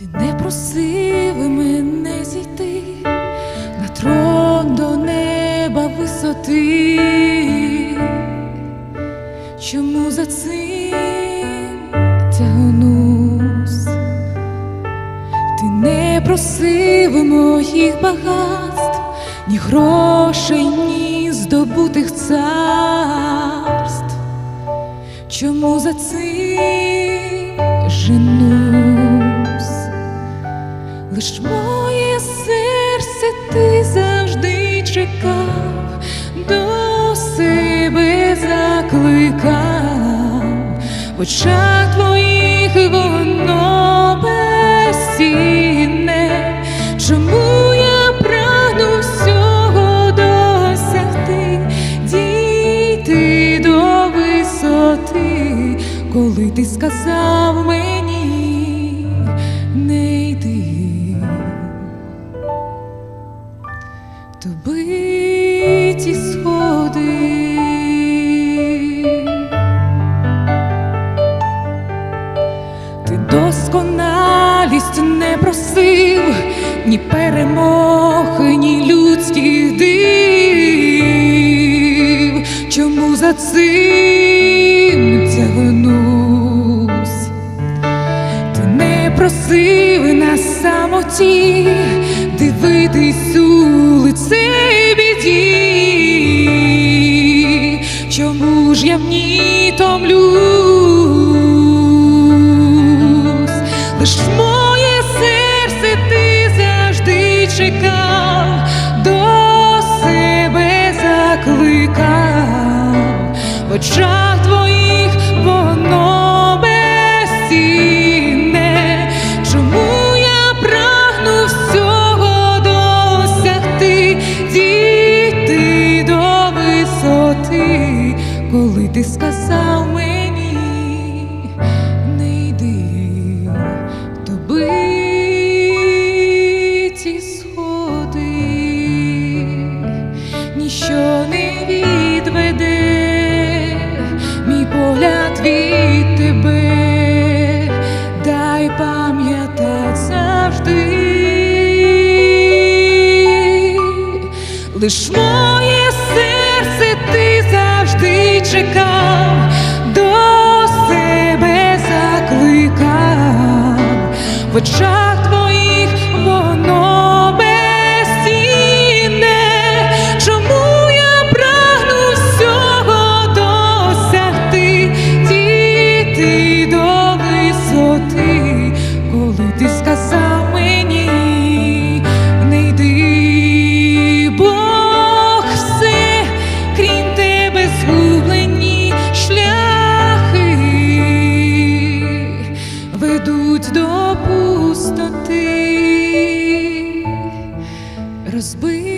Ти не просив мене зійти на трон до неба висоти. Чому за цим тягнусь? Ти не просив моїх багатств, ні грошей, ні здобутих царств. Чому за цим женусь? Лиш моє серце ти завжди чекав, до себе закликав, в очах твоїх воно безцінне. Чому я прагну всього досягти, дійти до висоти, коли ти сказав мені То биті сходи. Ти досконалість не просив ні перемог, ні людських див. Чому за цим тягнусь? Ти не просив на самоті дивитись лице біді. Чому ж я в ній томлюсь? Лиш моє серце ти завжди чекав, до себе закликав, в очах коли ти сказав мені не йди, то биті сходи, ніщо не відведе мій погляд від тебе, дай пам'ятать завжди. В очах до пустоти, розбив.